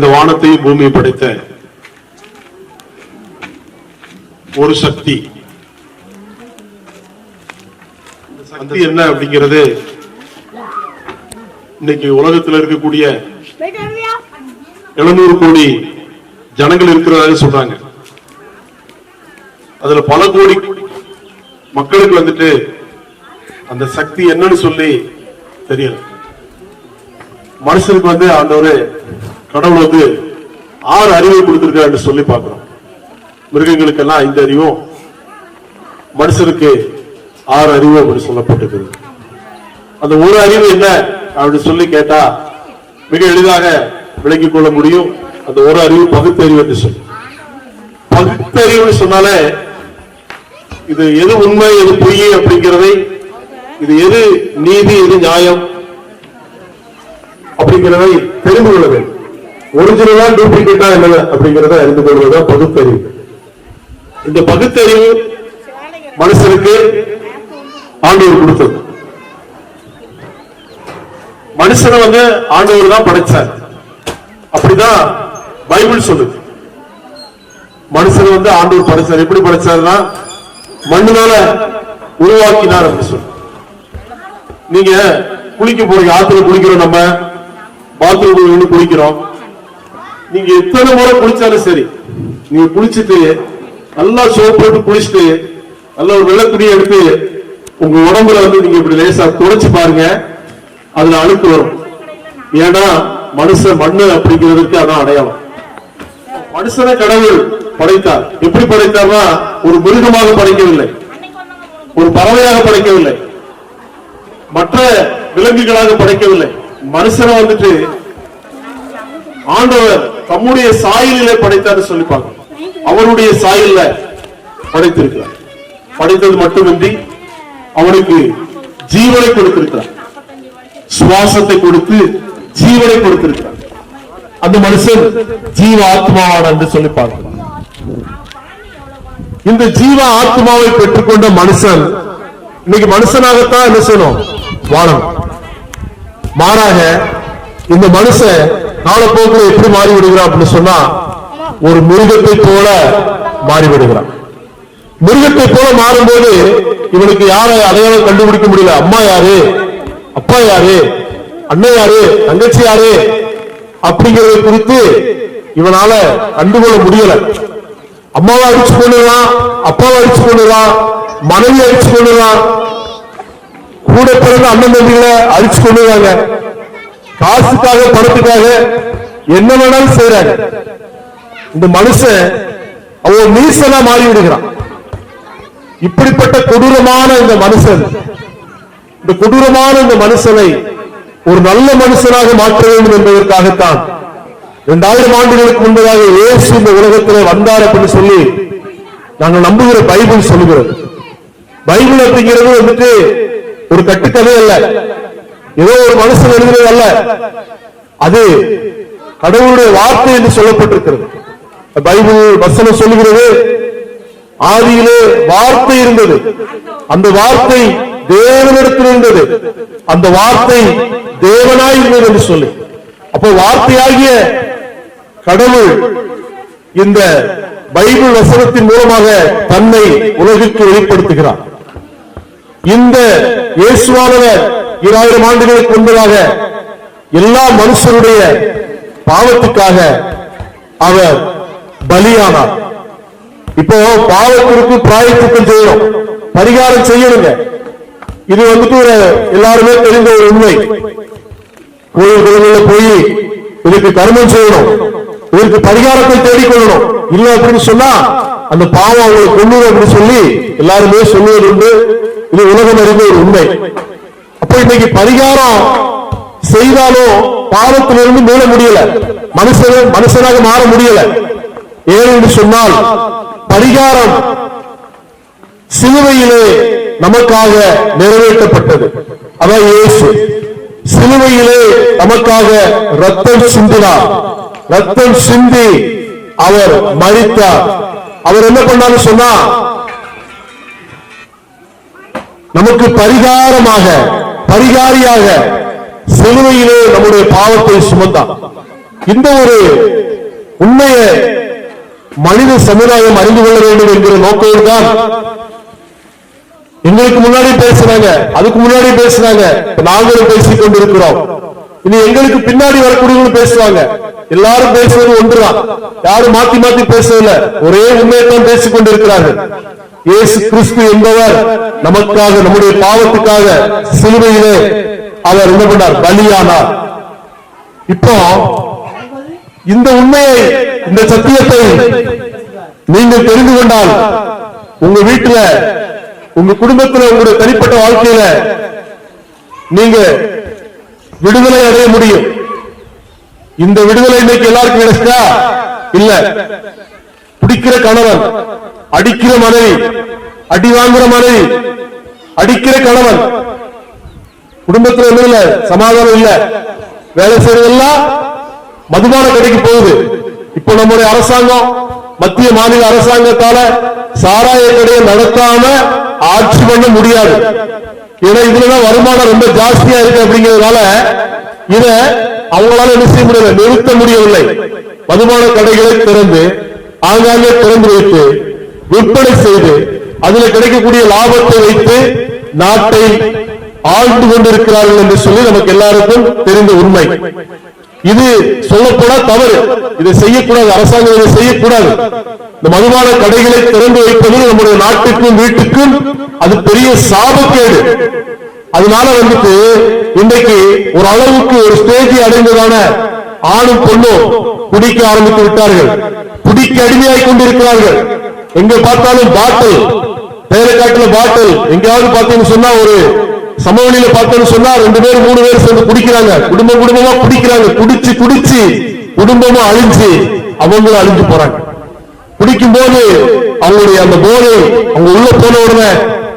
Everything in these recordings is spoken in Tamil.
இந்த வானத்தையும் பூமியை படைத்த ஒரு சக்தி. அந்த சக்தி என்ன அப்படிங்கிறது இன்னைக்கு உலகத்தில் இருக்கக்கூடிய எழுநூறு கோடி ஜனங்கள் இருக்கிறதாக சொல்றாங்க. அதுல பல கோடி மக்களுக்கு வந்துட்டு அந்த சக்தி என்னன்னு சொல்லி தெரியல. மனுஷனுக்கு வந்து அந்த ஒரு கடவுள் வந்து ஆறு அறிவை கொடுத்திருக்காரு சொல்லி பார்க்கிறோம். மிருகங்களுக்கெல்லாம் ஐந்து அறிவும் மனுஷனுக்கு ஆறு அறிவு அப்படி சொல்லப்பட்டிருக்கிறது. அந்த ஒரு அறிவு என்ன அப்படின்னு சொல்லி கேட்டா மிக எளிதாக விளங்கிக் கொள்ள முடியும். அந்த ஒரு அறிவு பகுத்தறிவு என்று சொல்லி. பகுத்தறிவுன்னு சொன்னாலே இது எது உண்மை எது பொய் அப்படிங்கிறதை இது எது நீதி எது நியாயம் அப்படிங்கிறதை தெரிந்து கொள்ள வேண்டும். ஒரிஜினலா டூப்ளிகேட்டா என்ன அப்படிங்கறத அறிந்து கொள்வதுதான் பகுத்தறிவு. இந்த பகுத்தறிவு மனுஷனுக்கு ஆண்டவர் கொடுத்தது. மனுஷனை வந்து ஆண்டவர் தான் படைச்சார். அப்படிதான் பைபிள் சொல்லுது. மனுஷனை வந்து ஆண்டவர் படைச்சார். எப்படி படைச்சாருன்னா மண்ணுனால உருவாக்கினார் அப்படின்னு சொல்லி நீங்க குளிக்க போறீங்க ஆத்துல குளிக்கிறோம் நம்ம. பாத்ரூம் குளிக்கிறோம். நீங்க எத்தனை முறை குளிச்சாலும் சரி நீங்க குளிச்சுட்டு நல்லா சோப் போட்டு குளிச்சுட்டு நல்ல ஒரு வெள்ளத்துணியை எடுத்து உங்க உடம்புல வந்து நீங்க இப்படி லேசா துடைச்சு பாருங்க அதுல அழுக்கு வரும். ஏன்னா மனுஷன் மண்ணு அப்படிங்கிறதுக்கு அதான் அடையாளம். மனுஷனை கடவுள் படைத்தார். எப்படி படைத்தார்னா ஒரு மிருகமாக படைக்கவில்லை. ஒரு பறவையாக படைக்கவில்லை. மற்ற விலங்குகளாக படைக்கவில்லை. மனுஷனை வந்துட்டு ஆண்டவர் தம்முடைய சாயலிலே படைத்தார் சொல்லி பார்க்கணும். அவருடைய சாயல்ல படைத்திருக்கிறார். படைத்தது மட்டுமின்றி அவனுக்கு ஜீவனை கொடுத்திருக்கிறார். சுவாசத்தை கொடுத்து ஜீவனை கொடுத்திருக்கிறார். அந்த மனுஷன் ஜீவ ஆத்மாவான என்று சொல்லி பார்க்கலாம் இந்த ஜீவ ஆத்மாவை பெற்றுக்கொண்ட மனுஷன் இன்னைக்கு மனுஷனாகத்தான் என்ன செய்யணும்? வாழணும். மாறாக இந்த மனுஷன் காலப்போக்கில் எப்படி மாறி விடுகிறான் அப்படின்னு சொன்னா ஒரு மிருகத்தை போல மாறி விடுகிறான் மிருகத்தை போல மாறும்போது இவனுக்கு யாரை அடையாளம் கண்டுபிடிக்க முடியல? அம்மா யாரு? அப்பா யாரு? அண்ணன் யாரு? தங்கச்சி யாரு? அப்படிங்கறத குறித்து இவனால கண்டுகொள்ள முடியல. அம்மாவை அடிச்சு கொண்டுறான் அப்பாவை அடிச்சு கொண்டுறான் மனைவி அடிச்சு கொண்டுறான் கூட பிறந்த அண்ணன் தம்பிகளை அடிச்சு கொண்டுறாங்க காசுக்காக பணத்துக்காக என்ன வேணாலும் செய்யறாங்க இந்த மனுஷன் அவன் நீசனா மாறி விடுகிறான் இப்படிப்பட்ட கொடூரமான இந்த மனுஷன் இந்த கொடூரமான இந்த மனுஷனை ஒரு நல்ல மனுஷனாக மாற்ற வேண்டும் என்பதற்காகத்தான் இரண்டாயிரம் ஆண்டுகளுக்கு முன்பதாக இயேசு இந்த உலகத்தில் வந்தார் அப்படின்னு சொல்லி நாங்கள் நம்புகிற பைபிள் சொல்லுகிறது. பைபிள் அப்படிங்கிறது வந்துட்டு ஒரு கட்டுக்கதை அல்ல. ஏதோ ஒரு மனுஷன் எழுதுறது அல்ல. அது கடவுளுடைய வார்த்தை என்று சொல்லப்பட்டிருக்கிறது. பைபிள் வசனம் சொல்லுகிறது ஆதியிலே வார்த்தை இருந்தது. அந்த வார்த்தை தேவனிடத்தில் இருந்தது. அந்த வார்த்தை தேவனாய் இருந்தது என்று சொல்லி. அப்போ வார்த்தையாகிய கடவுள் இந்த பைபிள் வசனத்தின் மூலமாக தன்னை உலகுக்கு வெளிப்படுத்துகிறார். இந்த இயேசுவானவர் இராயிரம் ஆண்டுகளுக்கு முன்பதாக எல்லா மனுஷருடைய பாவத்துக்காக அவர் பலியானார். இப்போ பாவத்திற்கு பிராயத்துக்கும் செய்யணும். பரிகாரம் செய்யணுங்க. இது வந்துட்டு ஒரு எல்லாருமே தெரிந்த ஒரு உண்மை. கோயில் குளங்களில் போய் இதுக்கு கர்மம் செய்யணும். இதற்கு பரிகாரத்தை தேடிக்கொள்ளணும். இல்லை அப்படின்னு சொன்னா அந்த பாவம் அவங்களை கொள்ளுது அப்படின்னு சொல்லி எல்லாருமே சொல்லுவது உண்டு இது உலகம் அறிந்த ஒரு உண்மை. அப்ப இன்னைக்கு பரிகாரம் செய்தாலும் பாவத்திலிருந்து மீள முடியல. மனுஷன் மனுஷனாக மாற முடியல. ஏன் என்று சொன்னால் பரிகாரம் சிலுவையிலே நமக்காக நிறைவேற்றப்பட்டது. அதான் இயேசு. சிலுவையிலே நமக்காக ரத்தம் சிந்தினார். ரத்தம் சிந்தி அவர் மறித்தார் அவர் என்ன பண்ணாரு சொன்னா நமக்கு பரிகாரமாக பரிகாரியாக சிலுவையிலே நம்முடைய பாவத்தை சுமந்தான். இந்த ஒரு உண்மையை மனித சமுதாயம் அறிந்து கொள்ள வேண்டும் என்கிற நோக்கோடு தான் எங்களுக்கு முன்னாடி பேசுறாங்க அதுக்கு முன்னாடி பேசுறாங்க நாங்களும் பேசிக் கொண்டிருக்கிறோம். இனி எங்களுக்கு பின்னாடி வரக்கூடியவங்களும் பேசுவாங்க. எல்லாரும் பேசுவது ஒன்றுதான். யாரும் மாத்தி மாத்தி பேசவில்லை ஒரே உண்மையைத்தான் பேசிக் கொண்டிருக்கிறார்கள். இயேசு கிறிஸ்து என்பவர் நமக்காக நம்முடைய பாவத்துக்காக சிலுவையிலே அவர் என்ன பண்ணார்? பலியானார். இப்போ இந்த உண்மையை இந்த சத்தியத்தை நீங்கள் தெரிந்து கொண்டால் உங்க வீட்டுல உங்க குடும்பத்துல உங்களுடைய தனிப்பட்ட வாழ்க்கையில நீங்க விடுதலை அடைய முடியும். இந்த விடுதலை இன்னைக்கு எல்லாருக்கும் கிடைச்சா இல்ல. குடிக்கிற கணவன் அடிக்கிற மனைவி அடி வாங்குற மனைவி அடிக்கிற கணவன். குடும்பத்துல ஒண்ணும் இல்ல சமாதானம் இல்ல. வேலை செய்யறதெல்லாம் மதுபான கடைக்கு போகுது. இப்போ நம்முடைய அரசாங்கம் மத்திய மாநில அரசாங்கத்தால சாராய கடையை நடத்தாம ஆட்சி பண்ண முடியாது. ஏன்னா இதுலதான் வருமானம் ரொம்ப ஜாஸ்தியா இருக்கு அப்படிங்கிறதுனால இத அவங்களால என்ன செய்ய முடியல நிறுத்த முடியவில்லை. மதுபான கடைகளை திறந்து ஆங்காங்கே திறந்து வைத்து விற்பனை செய்து அதுல கிடைக்கக்கூடிய லாபத்தை வைத்து நாட்டை ஆழ்ந்து கொண்டிருக்கிறார்கள் என்று சொல்லி நமக்கு எல்லாருக்கும் தெரிந்த உண்மை. இது சொல்லப்போனா தவறு. இதை செய்யக்கூடாது. அரசாங்கம் இதை செய்யக்கூடாது. இந்த மதுபான கடைகளை திறந்து வைப்பது நம்முடைய நாட்டுக்கும் வீட்டுக்கும் அது பெரிய சாபக்கேடு. அதனால வந்துட்டு இன்றைக்கு ஒரு அளவுக்கு ஒரு ஸ்டேஜ் அடைந்ததான ஆணும் பொண்ணும் குடிக்க ஆரம்பித்து விட்டார்கள். குடிக்க அடிமையாய் கொண்டிருக்கிறார்கள். எங்க பார்த்தாலும் பாட்டில் பேரக்காட்டுல பாட்டில். எங்கேயாவது பார்த்தீங்கன்னு சொன்னா ஒரு சமவெளியில பார்த்தோம்னு சொன்னா ரெண்டு பேர் மூணு பேர் சேர்ந்து குடிக்கிறாங்க. குடும்பம் குடும்பமா குடிக்கிறாங்க. குடிச்சு குடிச்சு குடும்பமா அழிஞ்சு அவங்களும் அழிஞ்சு போறாங்க. குடிக்கும் போது அவங்களுடைய அந்த போதை அவங்க உள்ள போன உடனே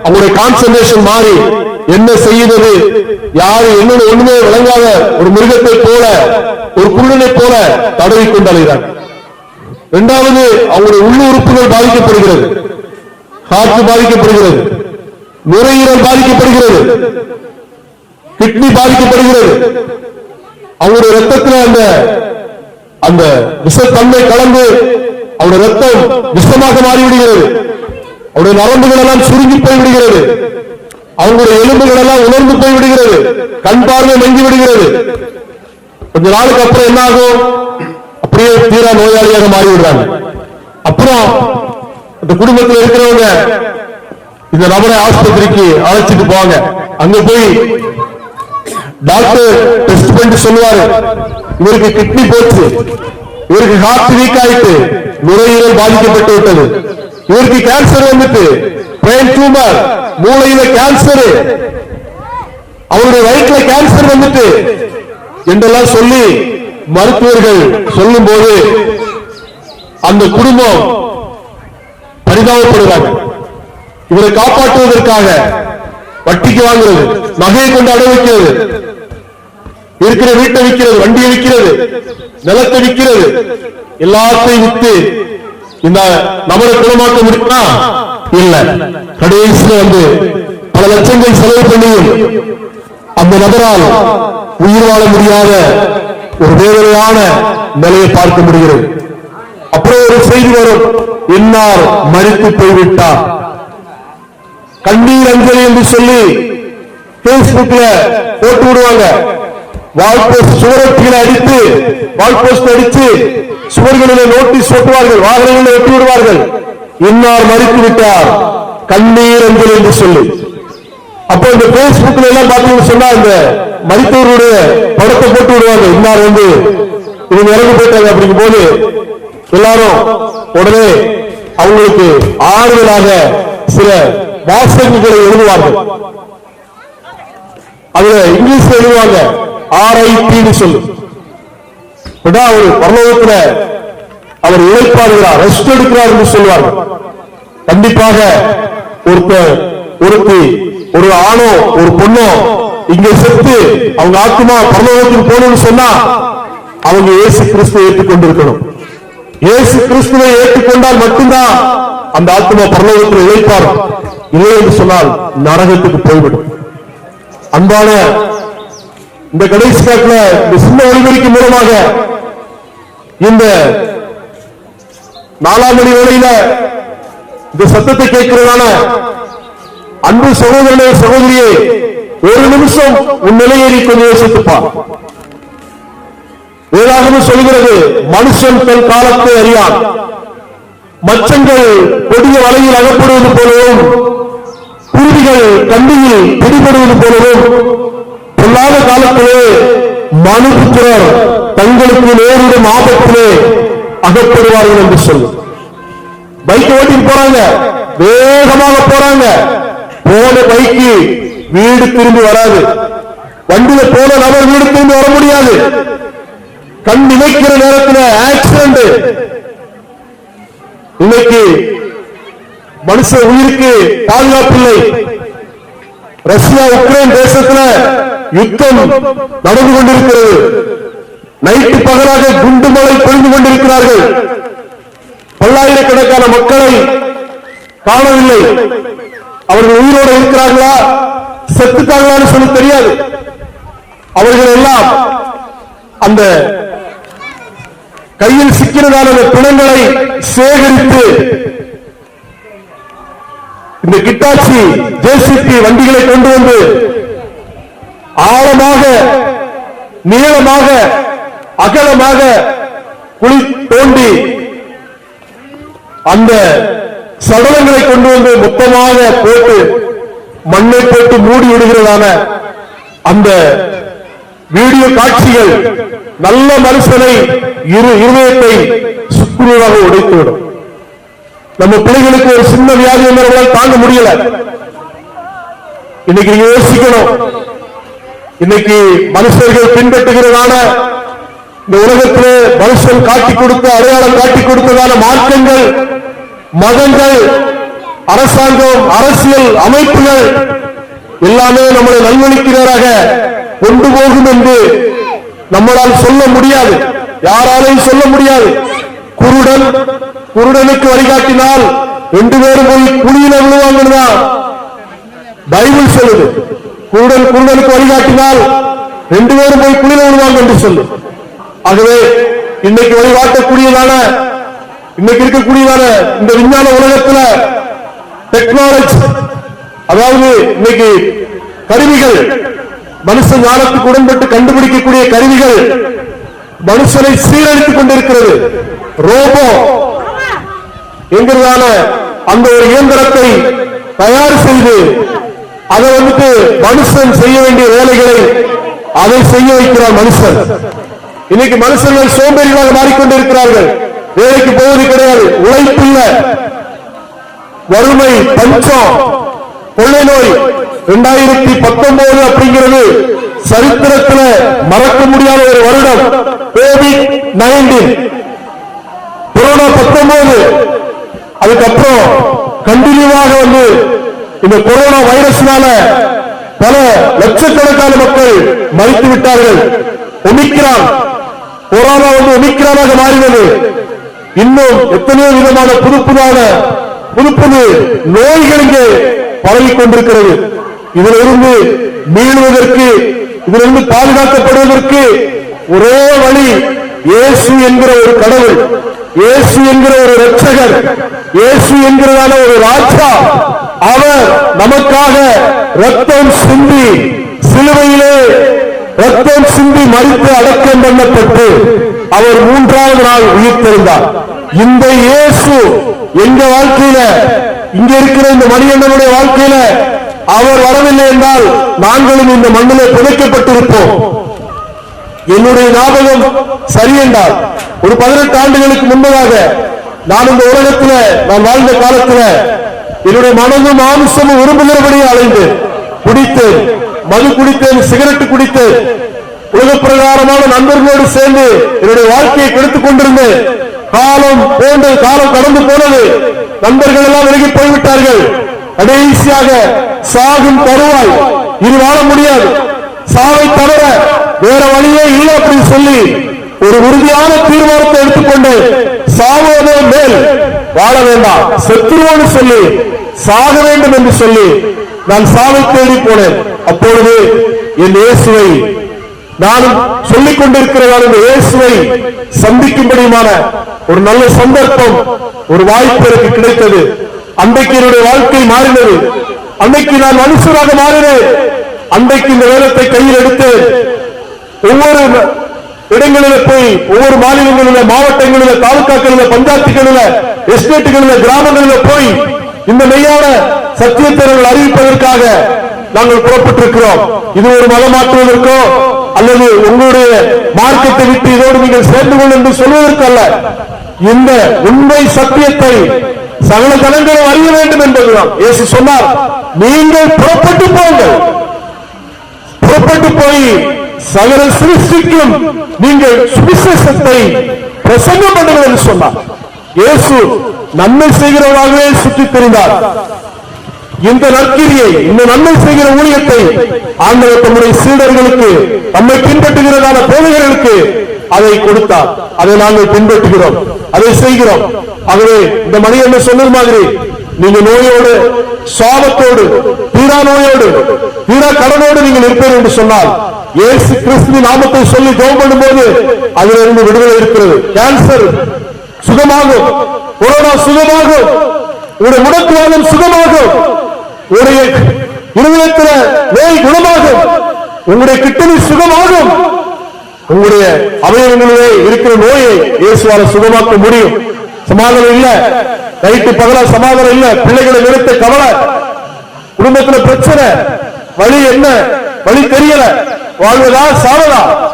அவங்களுடைய கான்சன்ட்ரேஷன் மாறி என்ன செய்யுது யாரு என்னன்னு ஒண்ணுமே விளங்காத ஒரு மிருகத்தை போல ஒரு குருடனை போல தடவி கொண்டு அழுகிறாங்க இரண்டாவது அவங்களுடைய உள்ள உறுப்புகள் பாதிக்கப்படுகிறது. காற்று பாதிக்கப்படுகிறது. நுரையீரல் பாதிக்கப்படுகிறது. கிட்னி பாதிக்கப்படுகிறது. அவங்களுடைய ரத்தத்தில் அந்த அந்த விஷத்தன்மை கலந்து அவருடைய ரத்தம் விஷமாக மாறிவிடுகிறது. அவருடைய நரம்புகள் எல்லாம் சுருங்கி போய்விடுகிறது. அவங்களுடைய எலும்புகள் எல்லாம் உணர்ந்து போய்விடுகிறது. கண் பார்வை மங்கி விடுகிறது. கொஞ்ச நாளுக்கு அப்புறம் என்ன ஆகும் அப்படியே தீரா நோயாளியாக மாறி விடுறாங்க அப்புறம் அந்த குடும்பத்தில் இருக்கிறவங்க இந்த நபரை ஆஸ்பத்திரிக்கு அழைச்சிட்டு போவாங்க. அங்க போய் டாக்டர் டெஸ்ட் பண்ணி சொல்லுவாரு இவருக்கு கிட்னி போச்சு. இவருக்கு ஹார்ட் வீக் ஆயிட்டு நுரையீரல் பாதிக்கப்பட்டு விட்டது. இவருக்கு கேன்சர் வந்துட்டு பிரெயின் டியூமர் மூளையில கேன்சர் அவருடைய வயிற்றுல கேன்சர் வந்துட்டு என்றெல்லாம் சொல்லி மருத்துவர்கள் சொல்லும் போது அந்த குடும்பம் பரிதாபப்படுகிறாங்க. இவரை காப்பாற்றுவதற்காக வட்டிக்கு வாங்குறது நகையை கொண்டு அடை இருக்கிற வீட்டை விற்கிறது வண்டியை விற்கிறது நிலத்தை விற்கிறது எல்லாத்தையும் விற்று இந்த நபரை குணமாக்க முடியுமா? இல்ல. கடைசியில வந்து பல லட்சங்கள் செலவு பண்ணியும் அந்த நபரால் உயிர் வாழ முடியாத ஒரு வேதனையான நிலையை பார்க்க முடிகிறது. அப்புறம் ஒரு செய்தி வரும். இன்னார் மறித்து போய்விட்டார். கண்ணீர் அஞ்சலி என்று சொல்லி பேஸ்புக்ல போட்டு விடுவாங்க. வால்போஸ்ட் சுவரொட்டிகளை அடித்து வால்போஸ்ட் அடித்து சுவர்களிலே நோட்டீஸ் ஒட்டுவார்கள். வாகனங்களில் ஒட்டி விடுவார்கள். இன்னார் மறித்து விட்டார். கண்ணீர் அஞ்சலி என்று சொல்லி. அப்போ இந்த பேஸ்புக்ல எல்லாம் பார்த்தீங்கன்னு சொன்னா இந்த மருத்துவருடைய படத்தை போட்டு விடுவாங்க. இன்னார் வந்து இவங்க இறந்து போயிட்டாங்க அப்படிங்கும் போது எல்லாரும் உடனே அவங்களுக்கு ஆறுதலாக சில வாசகங்களை எழுதுவார்கள். அதுல இங்கிலீஷ்ல எழுதுவாங்க ஆர்ஐபின்னு சொல்லு. ஏன்னா அவர் பரலோகத்துல அவர் இழைப்பாடுகிறார் ரெஸ்ட் எடுக்கிறார் என்று சொல்வார்கள் கண்டிப்பாக ஒருத்தர் ஒருத்தி ஒரு ஆணோ ஒரு பொண்ணோ இங்க செத்து அவங்க ஆத்மா பரலோகத்துக்கு போகணும்னு சொன்னா அவங்க இயேசு கிறிஸ்துவை ஏற்றுக்கொண்டிருக்கணும். இயேசு கிறிஸ்துவை ஏற்றுக்கொண்டால் மட்டும்தான் அந்த ஆத்மா பரலோகத்தில் இழைப்பார். இல்லை என்று சொன்னால் நரகத்துக்கு போய்விடும். அன்பான இந்த கடைசி காலத்துல இந்த சின்ன ஒளிபெருக்கு மூலமாக இந்த நாலாம் மணி வேளையில இந்த சத்தத்தை கேட்கிறதான அன்பு சகோதரனே சகோதரியே ஒரு நிமிஷம் உன் நிலையை நீ கொஞ்சம் யோசித்துப்பா வேதாகமும் சொல்கிறது மனுஷன் தன் காலத்தை அறியான். மச்சங்கள் கொடிய வலையில் அகப்படுவது போலவும் குருவிகள் கண்டியில் பிடிபடுவது போலவும் பொல்லாத காலத்திலே மனுபுத்திரர் தங்களுக்கு நேரிடும் ஆபத்திலே அகப்படுவார்கள் என்று சொல்லும் பைக் ஓட்டிட்டு போறாங்க வேகமாக போறாங்க. போன பைக்கு வீடு திரும்பி வராது. வண்டியில போன நபர் வீடு திரும்பி வர முடியாது. கண் நினைக்கிற நேரத்தில் ஆக்சிடென்ட் இன்னைக்கு மனுஷ உயிருக்கு பாதுகாப்பு இல்லை. ரஷ்யா உக்ரைன் தேசத்துல யுத்தம் நடந்து கொண்டிருக்கிறது. நைட்டு பகலாக குண்டு மழை பொழிந்து கொண்டிருக்கிறார்கள். பல்லாயிரக்கணக்கான மக்களை காணவில்லை. அவர்கள் உயிரோடு இருக்கிறார்களா? செத்துட்டாங்களான்னு சொல்லி தெரியாது. அவர்கள் எல்லாம் அந்த கையில் சிக்கிறதான பிணங்களை சேகரித்து இந்த கிட்டாட்சி ஜேசிபி வண்டிகளை கொண்டு வந்து ஆழமாக நீளமாக அகலமாக குழி தோண்டி அந்த சடலங்களை கொண்டு வந்து மொத்தமாக போட்டு மண்ணை போட்டு மூடி விடுகிறதான அந்த வீடியோ காட்சிகள் நல்ல மனுஷனை இரு இருதயத்தை சுக்குநூறாக உடைத்துவிடும் நம்ம பிள்ளைகளுக்கு ஒரு சின்ன வியாதி வந்தவர்களால் தாங்க முடியல. இன்னைக்கு நீங்க யோசிக்கணும். இன்னைக்கு மனுஷர்கள் பின்பற்றுகிறதான இந்த உலகத்திலே மனுஷன் காட்டி கொடுத்த அடையாளம் காட்டி கொடுத்ததான மார்க்கங்கள் மதங்கள் அரசாங்கம் அரசியல் அமைப்புகள் எல்லாமே நம்மளை நல்வழிக்கிறதாக கொண்டு போகும் என்று நம்மளால் சொல்ல முடியாது. யாராலையும் சொல்ல முடியாது. குருடன் குருடனுக்கு வழிகாட்டினால் ரெண்டு பேரும் போய் குழியில விழுவாங்கன்னா பைபிள் சொல்லுது. குருடன் குருடனுக்கு வழிகாட்டினால் ரெண்டு பேரும் போய் குழியில விழுவாங்க என்று சொல்லு. ஆகவே இன்னைக்கு வழிகாட்டக்கூடியதான இன்னைக்கு இருக்கக்கூடியதான இந்த விஞ்ஞான உலகத்துல டெக்னாலஜி அதாவது இன்னைக்கு கருவிகள் மனுஷ ஞானத்துக்கு உடன்பட்டு கண்டுபிடிக்கக்கூடிய கருவிகள் மனுஷனை சீரழித்துக் கொண்டிருக்கிறது. ரோபோ என்கிறதான அந்த ஒரு இயந்திரத்தை தயார் செய்து அதை வந்துட்டு மனுஷன் செய்ய வேண்டிய வேலைகளை அதை செய்ய வைக்கிறார் மனுஷன். இன்னைக்கு மனுஷர்கள் சோம்பேறிகளாக மாறிக்கொண்டிருக்கிறார்கள். வேலைக்கு போவது கிடையாது. உழைப்பு வறுமை பஞ்சம் கொள்ளை நோய் இரண்டாயிரத்தி பத்தொன்பது அப்படிங்கிறது சரித்திரத்துல மறக்க முடியாத ஒரு வருடம். கோவிட் நைன்டீன் கொரோனா பத்தொன்பது. அதுக்கப்புறம் கண்டினியூவாக வந்து இந்த கொரோனா வைரஸ்னால பல லட்சக்கணக்கான மக்கள் மறித்து விட்டார்கள். ஒமிக்ரான். கொரோனா வந்து ஒமிக்ரானாக மாறினது. இன்னும் எத்தனையோ விதமான புது புதான புது புது நோய்கள் இங்கே பரவிக் கொண்டிருக்கிறது. இதிலிருந்து மீளுவதற்கு இதிலிருந்து பாதுகாக்கப்படுவதற்கு ஒரே வழி இயேசு என்கிற ஒரு கடவுள் இயேசு என்கிற ஒரு ரட்சகர் இயேசு என்கிறதான ஒரு ராஜா. அவர் நமக்காக ரத்தம் சிந்தி சிலுவையிலே ரத்தம் சிந்தி மறித்து அடக்கம் பண்ணப்பட்டு அவர் மூன்றாவது நாள் உயிர்த்தெழுந்தார். இந்த இயேசு எங்க வாழ்க்கையில இங்க இருக்கிற இந்த மணிகண்டனுடைய வாழ்க்கையில அவர் வரவில்லை என்றால் நாங்களும் இந்த மண்ணிலே புதைக்கப்பட்டிருப்போம். என்னுடைய ஞாபகம் சரி என்றால் ஒரு பதினெட்டு ஆண்டுகளுக்கு முன்பதாக நான் இந்த உலகத்துல நான் வாழ்ந்த காலத்துல என்னுடைய மனதும் மாம்சமும் விரும்புகிறபடியே அலைந்து குடித்தேன். மது குடித்தேன் சிகரெட் குடித்தேன். உலக பிரகாரமான நண்பர்களோடு சேர்ந்து என்னுடைய வாழ்க்கையை கெடுத்துக் கொண்டிருந்தேன் காலம் போன்று காலம் கடந்து போனது நண்பர்கள் எல்லாம் விலகி போய்விட்டார்கள். கடைசியாக சாகும் தருவாய். இது வாழ முடியாது. சாவை தவிர வேற வழியே இல்லை அப்படின்னு சொல்லி ஒரு உறுதியான தீர்மானத்தை எடுத்துக்கொண்டு சாவோதே மேல் வாழ வேண்டாம். செத்துருவோன்னு சொல்லி சாக வேண்டும் என்று சொல்லி நான் சாவை தேடி போனேன். அப்பொழுது என் இயேசுவை நானும் சொல்லிக் கொண்டிருக்கிறதால் இந்த இயேசுவை சந்திக்கும்படியுமான ஒரு நல்ல சந்தர்ப்பம் ஒரு வாய்ப்பு எனக்கு கிடைத்தது. அன்றைக்கு என்னுடைய வாழ்க்கை மாறினது. அன்னைக்கு நான் மனுஷராக மாறினேன். அன்றைக்கு இந்த வேலத்தை கையில் எடுத்து ஒவ்வொரு இடங்களில் போய் ஒவ்வொரு மாநிலங்களில் மாவட்டங்களில் தாலுக்காக்களில் பஞ்சாயத்துகளில் எஸ்டேட்டுகளில் கிராமங்களில் போய் இந்த மெய்யான சத்தியத்தை அறிவிப்பதற்காக நாங்கள் புறப்பட்டிருக்கிறோம். இது ஒரு மதமாற்றுவதற்கோ அல்லது உங்களுடைய மார்க்கத்தை விட்டு இதோடு நீங்கள் சேர்ந்து கொள் என்று சொல்வதற்கு அல்ல இந்த உண்மை சத்தியத்தை சகல தலங்களும் அறிய வேண்டும் என்பதுதான். இயேசு சொன்னார் நீங்கள் புறப்பட்டு போங்கள். புறப்பட்டு போய் சகல சிருஷ்டிக்கும் நீங்கள் சுவிசேஷத்தை பிரசங்கம் பண்ணுங்கள் என்று சொன்னார். இயேசு நன்மை செய்கிறவராகவே சுற்றித் தெரிந்தார். இந்த நற்கிரியை இந்த நன்மை செய்கிற ஊழியத்தை ஆண்டவர் தம்முடைய சீடர்களுக்கு நம்மை பின்பற்றுகிறதான போதைகளுக்கு அதை கொடுத்தார். அதை நாங்கள் பின்பற்றுகிறோம். அதை செய்கிறோம். ஆகவே இந்த மணி என்ன சொன்னது மாதிரி நீங்க நோயோடு சாபத்தோடு தீரா நோயோடு தீரா கடனோடு நீங்கள் இருப்பீர்கள் என்று சொன்னால் இயேசு கிறிஸ்து நாமத்தை சொல்லி ஜெபம் பண்ணும்போது அதிலிருந்து விடுதலை இருக்கிறது. கேன்சர் சுகமாகும். கொரோனா சுகமாகும். உங்களுடைய முடக்குவாதம் சுகமாகும். உங்களுடைய இருதயத்தில நோய் குணமாகும். உங்களுடைய கிட்டணி சுகமாகும். உங்களுடைய அவயவங்களிலே இருக்கிற நோயை இயேசுவால சுகமாக்க முடியும். சமாதானம் இல்ல. நைட்டு பகல சமாதானம் இல்ல. பிள்ளைகளை நிறுத்த கவலை. குடும்பத்துல பிரச்சனை. வழி என்ன? வழி தெரியல. வாழ்வதா? சாவதா?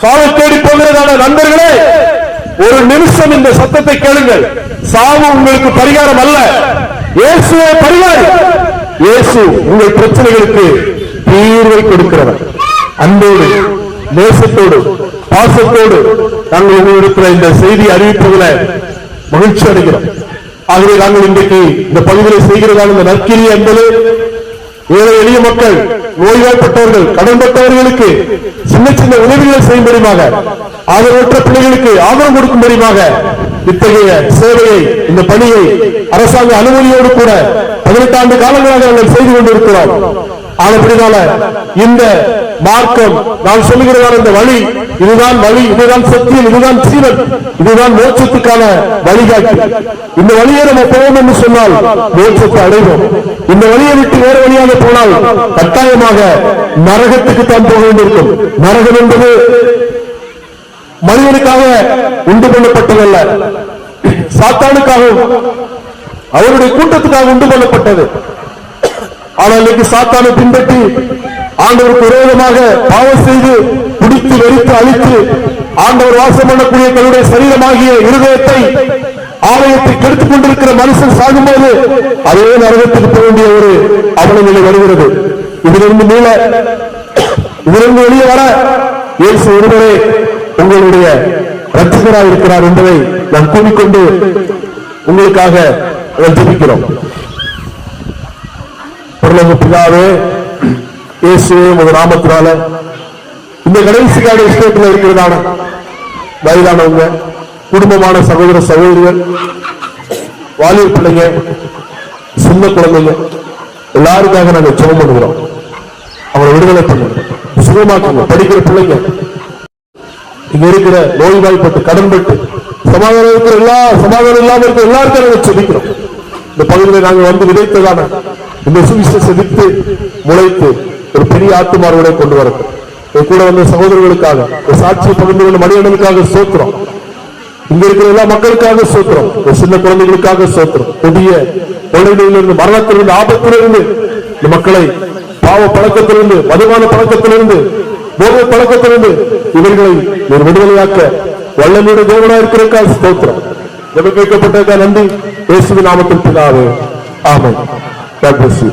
சாவை தேடி போகிறதான நண்பர்களே ஒரு நிமிஷம் இந்த சத்தத்தை கேளுங்கள். சாவு உங்களுக்கு பரிகாரம் அல்ல. இயேசுவே பரிகாரம் இயேசு உங்கள் பிரச்சனைகளுக்கு தீர்வை கொடுக்கிறவர். அன்போடு நேசத்தோடு பாசத்தோடு நாங்கள் உங்களிடத்தில் இந்த செய்தி அறிவிப்பதில் மகிழ்ச்சி அடைகிறோம். ஆகவே நாங்கள் இன்றைக்கு இந்த பகுதியில் செய்கிறதான இந்த நற்கிரி என்பது ஏழை எளிய மக்கள் நோய்வாய்ப்பட்டவர்கள் கடன்பட்டவர்களுக்கு சின்ன சின்ன உதவிகளை செய்யும்படியுமாக ஆதரவற்ற பிள்ளைகளுக்கு ஆதரவு கொடுக்கும்படியுமாக இத்தகைய சேவையை இந்த பணியை அரசாங்க அனுமதியோடு கூட பதினெட்டு ஆண்டு காலங்களாக நாங்கள் செய்து கொண்டிருக்கிறோம். ஆனப்படினால இந்த மார்க்கம் நான் சொல்லுகிறதான இந்த வழி இதுதான் வழி இதுதான் சத்தியம் இதுதான் சீவன் இதுதான் மோட்சத்துக்கான வழிகாட்டு. இந்த வழியை நம்ம போவோம் என்று சொன்னால் மோட்சத்தை அடைவோம். இந்த வழியை விட்டு வேறு வழியாக போனால் கட்டாயமாக நரகத்துக்கு தான் போக வேண்டியிருக்கும். நரகம் என்பது மனிதனுக்காக உண்டு கொள்ளப்பட்டதல்ல. சாத்தானுக்காகவும் அவருடைய கூட்டத்துக்காக உண்டு கொள்ளப்பட்டது. ஆனால் இன்னைக்கு சாத்தானை பின்பற்றி ஆண்டவருக்கு விரோதமாக பாவம் செய்து குடித்து வெறித்து அழித்து ஆண்டவர் வாசம் பண்ணக்கூடிய தன்னுடைய சரீரமாகிய இருதயத்தை ஆலயத்தை கெடுத்துக் கொண்டிருக்கிற மனுஷன் சாகும்போது அதே நரகத்துக்கு போக வேண்டிய ஒரு அவல நிலை வருகிறது. இதிலிருந்து மீள இதிலிருந்து வெளியே வர இயேசு ஒருவரே உங்களுடைய ரட்சகராக இருக்கிறார் என்பதை நான் கூறிக்கொண்டு உங்களுக்காக ஜபிக்கிறோம். பொருளங்க பிதாவே இயேசுவே உங்க நாமத்தினால இந்த கடைசி கால விஷயத்துல இருக்கிறதான வயதானவங்க குடும்பமான சகோதர சகோதரிகள் வாலிய பிள்ளைங்க சின்ன குழந்தைங்க எல்லாருக்காக நாங்க ஜெபம் பண்ணுகிறோம். அவங்களை விடுதலை பண்ணுங்க. சுகமாக்குங்க. படிக்கிற பிள்ளைங்க இங்க இருக்கிற நோய்வாய்ப்பட்டு கடன்பட்டு சமாதானம் இருக்கிற எல்லா சமாதானம் இல்லாம இருக்கிற எல்லாருக்கும் நாங்க செபிக்கிறோம். இந்த பகுதியில் நாங்கள் வந்து விதைத்ததான இந்த சுவிசேஷ வித்து முளைத்து ஒரு பெரிய ஆத்துமார்களை கொண்டு வரட்டும். கூட வந்த சகோதரர்களுக்காக சாட்சியை பகிர்ந்து கொண்ட மனிதனுக்காக சோத்துறோம் இங்க இருக்கிற எல்லா மக்களுக்காக சோத்திரம். சின்ன குழந்தைகளுக்காக சோத்துறோம் புதிய குழந்தைகளிலிருந்து மரணத்திலிருந்து ஆபத்திலிருந்து இந்த மக்களை பாவ பழக்கத்திலிருந்து மதுவான பழக்கத்திலிருந்து போதை பழக்கத்திலிருந்து இவர்களை ஒரு விடுதலையாக்க வல்லமையுடைய தேவனா இருக்கிறதுக்காக ஸ்தோத்திரம். ஜெபம் கேட்கப்பட்டதற்காக நன்றி. இயேசுவின் நாமத்தில் பிதாவே. ஆமென். God bless you.